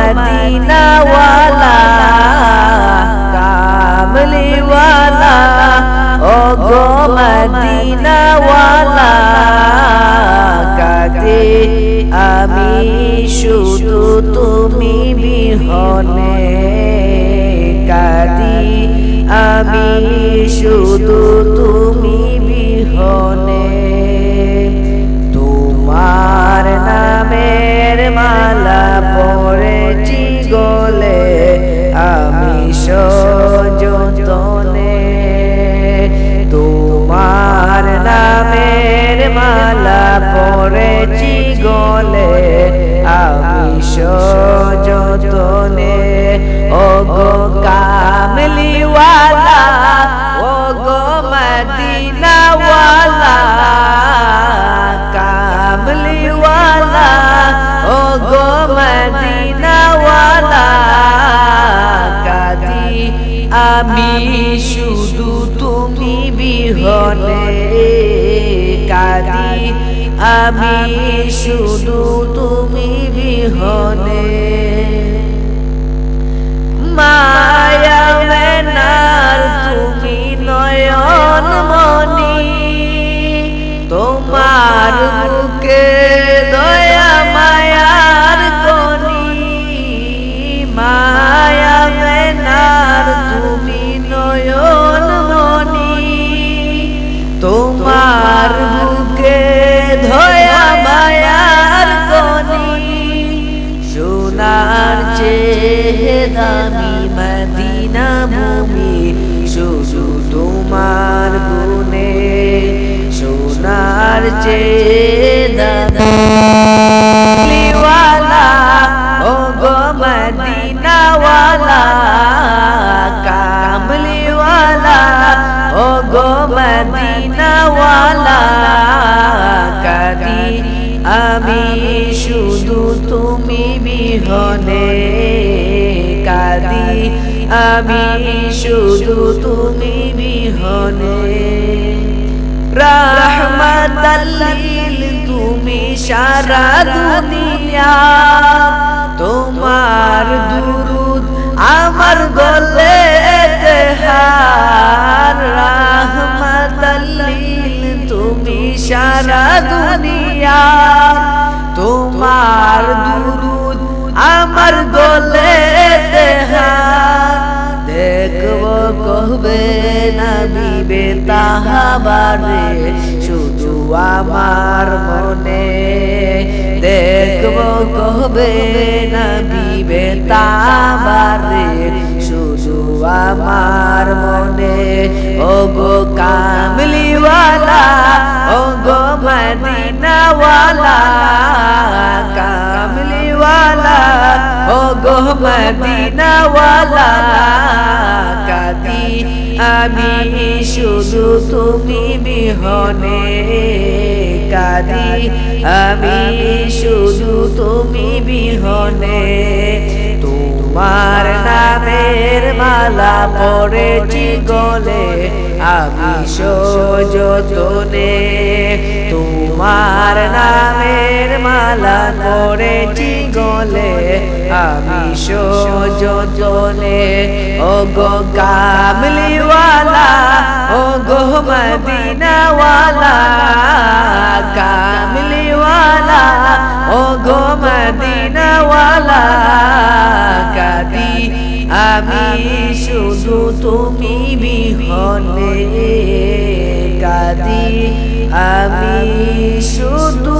মদিনাওয়ালা কামলিওয়ালা ও গো মদিনাওয়ালা কাজে আমি শুধু তুমি বিহনে কাদি আমি শুধু তুমি পড়েছি গলে আমি সযতনে। ও গো কামলিওয়ালা ও গো মদিনাওয়ালা, কামলিওয়ালা ও গো মদিনাওয়ালা, কাদি আমি শুধু তুমি বিহনে। কাদি আমি শুধু তুমি বিহনে। মায়া দয়া মায়ার কনি সোনার চেয়ে দামি মদিনা ভূমি শুধু তোমার গুণে সোনার চেয়ে দামিওয়ালা শুধু তুমি বিহনে কাদি। আমি শুধু তুমি বিহনে। রহমতাল্লিল, তুমি সারা দুনিয়া। তোমার দুরুদ আমার গলে তেহার রহমতাল্লিল, তুমি সারা দুনিয়া। তোমার দুরুদ আমার গলে দেখব কহবে নবী বেতাহাবারে শুধু আমার মনে। দেখব কহবে নবী বেতাহাবারে শুধু আমার মনে। ও গো কামলিওয়ালা ও গো মদিনাওয়ালা ও গো মদিনাওয়ালা কাদি। আমি শুধু তুমি বিহনে কাদি। আমি শুধু তুমি বিহনে তোমার নামের মালা পড়েছি গলে। আমি সযতনে তোমার নামের মালা পড়েছি গলে আমি সযতনে ও গো কামলিওয়ালা ও গো মদিনাওয়ালা কামলিওয়ালা ও গো মদিনাওয়ালা, কাদি আমি শুধু তুমি বিহনে। কাদি আমি শুধু